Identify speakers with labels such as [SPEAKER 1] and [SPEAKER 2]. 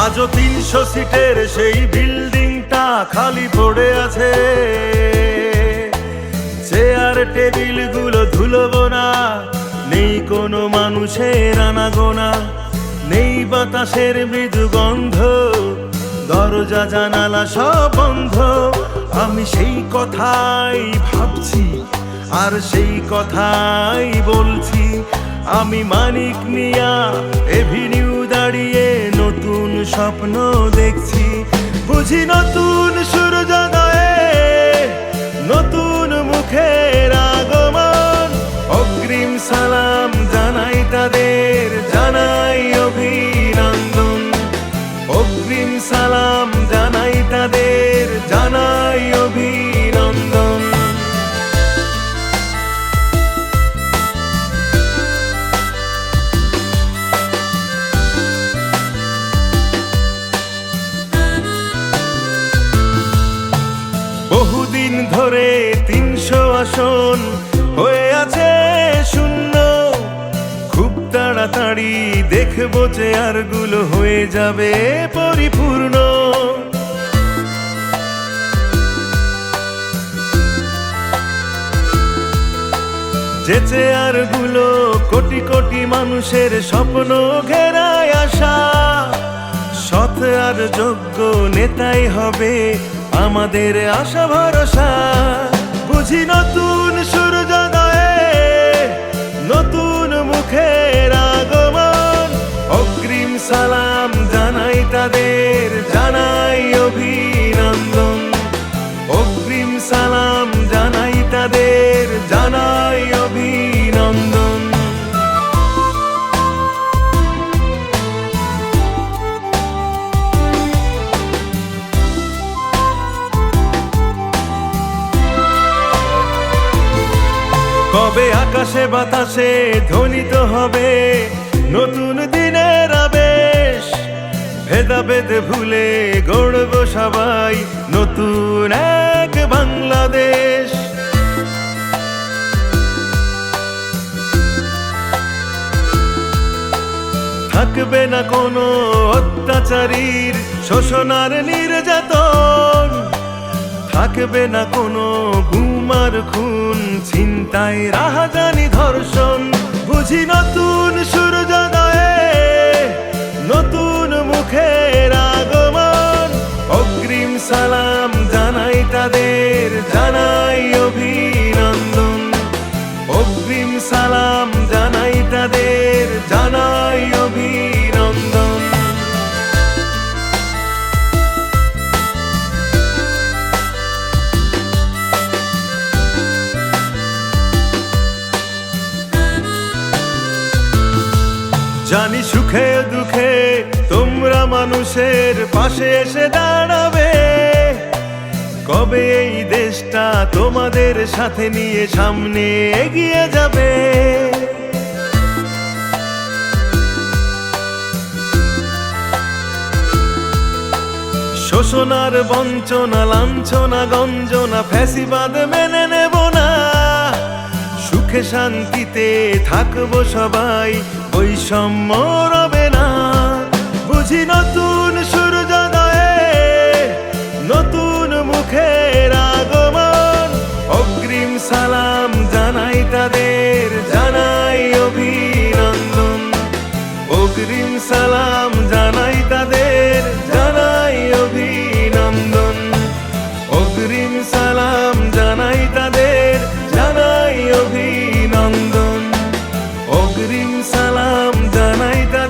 [SPEAKER 1] আজও তিনশো সিটের সেই বিল্ডিংটা খালি পড়ে আছে। চেয়ার টেবিলগুলো ধুলবো না, নেই কোনো মানুষের আনাগোনা, নেই বাতাসের মৃদু গন্ধ, দরজা, জানালা সব বন্ধ। আমি সেই কথাই ভাবছি আর সেই কথাই বলছি, আমি মানিক মিয়া, এভিনিউ দাঁড়িয়ে নতুন স্বপ্ন দেখছি। বুঝি নতুন সূর্যোদয়ে নতুন মুখের আসন হয়ে আছে শূন্য। খুব তাড়াতাড়ি দেখব চেয়ারগুলো হয়ে যাবে পরিপূর্ণ। যে চেয়ারগুলো কোটি কোটি মানুষের স্বপ্ন ঘেরায় আসা সৎ আর যোগ্য নেতাই হবে আমাদের আশা ভরসা। বুঝি নতুন কবে আকাশে বাতাসে, ধ্বনিত হবে নতুন দিনের আবেশ। ভেদাভেদ ভুলে গড়ব সবাই নতুন এক বাংলাদেশ। থাকবে না কোনো অত্যাচারীর শোষণার নির্যাতন। থাকবে না কোনো গুমার খুন। চিন্তায় রাহাজানি ধর্ষণ, বুঝি নতুন সূর্যোদয়ে নতুন মুখের আগমন। অগ্রিম সালাম জানাই তাদের, জানাই অভিনন্দন। অগ্রিম সালাম জানাই তাদের, জানাই অভিনন্দন জানি সুখে দুঃখে তোমরা মানুষের পাশে এসে দাঁড়াবে। কবে এই দেশটা তোমাদের সাথে নিয়ে সামনে এগিয়ে যাবে? শোষণার বঞ্চনা, লাঞ্ছনা, গঞ্জনা, ফ্যাসিবাদ মেনে নেব শান্তিতে থাকব সবাই, বৈষম্য রবে না। বুঝি নতুন সূর্যোদয়ে, নতুন মুখের আগমন। অগ্রিম সালাম জানাই তাদের। জানাই অভিনন্দন অগ্রিম সালাম জানাই তাদের